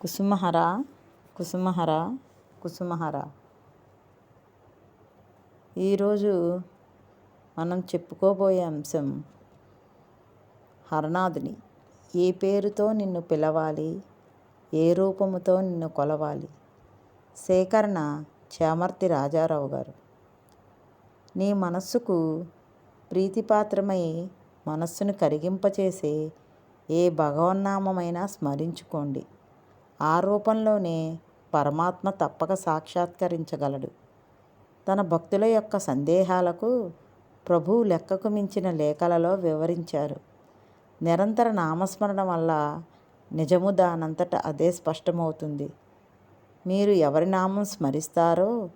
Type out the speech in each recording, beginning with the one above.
కుసుమహర కుసుమహర కుసుమహర. ఈరోజు మనం చెప్పుకోబోయే అంశం హరనాథుని ఏ పేరుతో నిన్ను పిలవాలి? ఏ రూపముతో నిన్ను కొలవాలి? సేకరణ చామర్తి రాజారావు గారు. నీ మనస్సుకు ప్రీతిపాత్రమై మనస్సును కరిగింపచేసే ఏ భగవన్నామమైనా స్మరించుకోండి. ఆ రూపంలోనే పరమాత్మ తప్పక సాక్షాత్కరించగలడు. తన భక్తుల యొక్క సందేహాలకు ప్రభువు లెక్కకు మించిన లేఖలలో వివరించారు. నిరంతర నామస్మరణ వల్ల నిజము దానంతట అదే స్పష్టమవుతుంది. మీరు ఎవరి నామం స్మరిస్తారో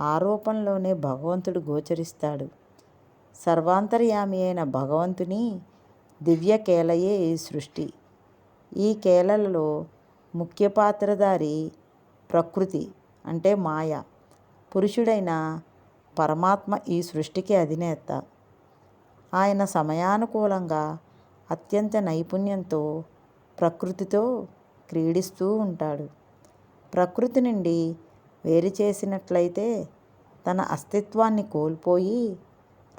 ఆ రూపంలోనే భగవంతుడు గోచరిస్తాడు. సర్వాంతర్యామి అయిన భగవంతుని దివ్య కేలయే ఈ సృష్టి. ఈ కేలలలో ముఖ్య పాత్రధారి ప్రకృతి అంటే మాయ. పురుషుడైన పరమాత్మ ఈ సృష్టికి అధినేత. ఆయన సమయానుకూలంగా అత్యంత నైపుణ్యంతో ప్రకృతితో క్రీడిస్తూ ఉంటాడు. ప్రకృతి నుండి వేరు చేసినట్లయితే తన అస్తిత్వాన్ని కోల్పోయి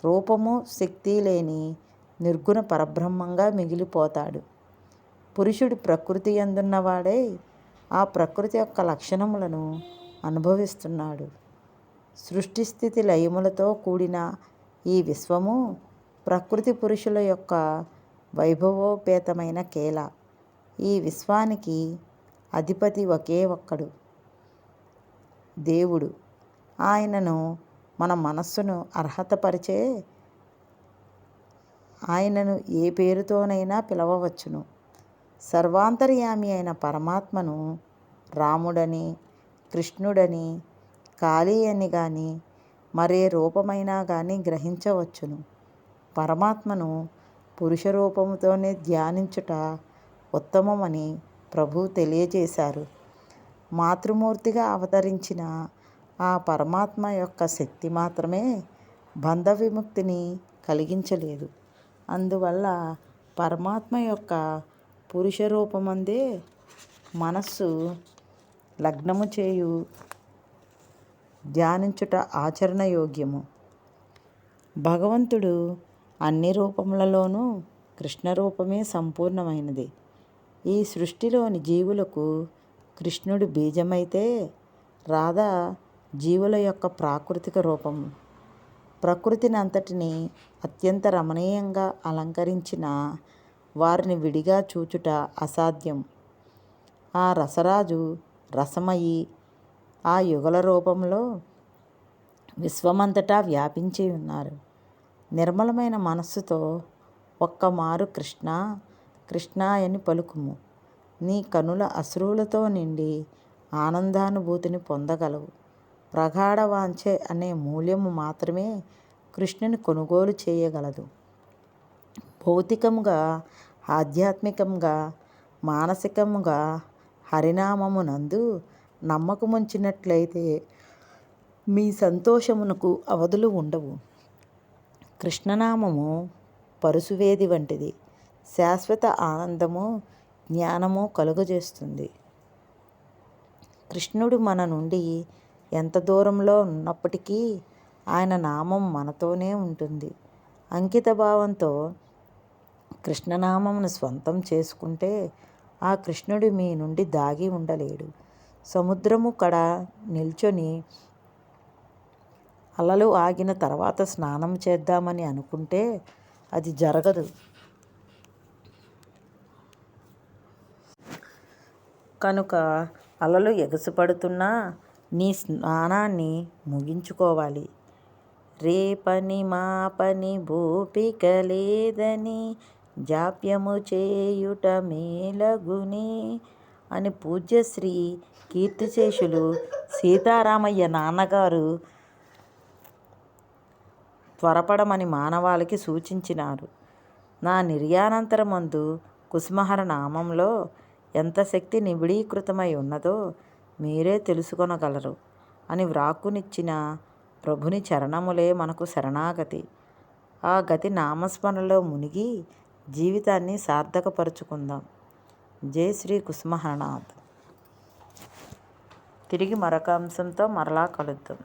రూపము శక్తి లేని నిర్గుణ పరబ్రహ్మంగా మిగిలిపోతాడు. పురుషుడు ప్రకృతి ఎందున్నవాడై ఆ ప్రకృతి యొక్క లక్షణములను అనుభవిస్తున్నాడు. సృష్టి స్థితి లయములతో కూడిన ఈ విశ్వము ప్రకృతి పురుషుల యొక్క వైభవోపేతమైన కేల. ఈ విశ్వానికి అధిపతి ఒకే ఒక్కడు. దేవుడు. ఆయనను మన మనస్సును అర్హతపరిచే ఆయనను ఏ పేరుతోనైనా పిలవవచ్చును. సర్వాంతర్యామి అయిన పరమాత్మను రాముడని కృష్ణుడని కాళీ అని కానీ మరే రూపమైనా కానీ గ్రహించవచ్చును. పరమాత్మను పురుష రూపముతోనే ధ్యానించుట ఉత్తమమని ప్రభు తెలియజేశారు. మాతృమూర్తిగా అవతరించిన ఆ పరమాత్మ యొక్క శక్తి మాత్రమే బంధ విముక్తిని కలిగించలేదు. అందువల్ల పరమాత్మ యొక్క పురుష రూపమందే మనస్సు లగ్నము చేయు ధ్యానించుట ఆచరణ యోగ్యము. భగవంతుడు అన్ని రూపములలోనూ కృష్ణ రూపమే సంపూర్ణమైనది. ఈ సృష్టిలోని జీవులకు కృష్ణుడు బీజమైతే రాధ జీవుల యొక్క ప్రాకృతిక రూపం. ప్రకృతిని అంతటిని అత్యంత రమణీయంగా అలంకరించిన వారిని విడిగా చూచుట అసాధ్యం. ఆ రసరాజు రసమయి ఆ యుగల రూపంలో విశ్వమంతటా వ్యాపించి ఉన్నారు. నిర్మలమైన మనస్సుతో ఒక్కమారు కృష్ణ కృష్ణ అని పలుకుము. నీ కనుల అశ్రువులతో నిండి ఆనందానుభూతిని పొందగలవు. ప్రగాఢ వాంఛే అనే మూల్యము మాత్రమే కృష్ణుని కొనుగోలు చేయగలదు. భౌతికముగా ఆధ్యాత్మికంగా మానసికంగా హరినామమునందు నమ్మకముంచినట్లయితే మీ సంతోషమునకు అవధులు ఉండవు. కృష్ణనామము పరుసువేది వంటిది. శాశ్వత ఆనందము జ్ఞానము కలుగజేస్తుంది. కృష్ణుడు మన నుండి ఎంత దూరంలో ఉన్నప్పటికీ ఆయన నామం మనతోనే ఉంటుంది. అంకిత భావంతో కృష్ణనామమును స్వంతం చేసుకుంటే ఆ కృష్ణుడు మీ నుండి దాగి ఉండలేడు. సముద్రము కడ నిల్చొని అలలు ఆగిన తర్వాత స్నానం చేద్దామని అనుకుంటే అది జరగదు. కనుక అలలు ఎగసిపడుతున్నా నీ స్నానాన్ని ముగించుకోవాలి. రేపని మాపని భూపిక లేదని జాప్యము చేయుట మేలగుని అని పూజ్యశ్రీ కీర్తిశేషులు సీతారామయ్య నాన్నగారు త్వరపడమని మానవాళికి సూచించినారు. నా నిర్యానంతరమందు కుసుమహర నామంలో ఎంత శక్తి నిబిడీకృతమై ఉన్నదో మీరే తెలుసుకొనగలరు అని వ్రాక్కునిచ్చిన ప్రభుని చరణములే మనకు శరణాగతి. ఆ గతి నామస్మరణలో మునిగి జీవితాన్ని సార్థకపరుచుకుందాం. జై శ్రీ కుసుమహనాథ్ తిరిగి మరొక అంశంతో మరలా కలుద్దాం.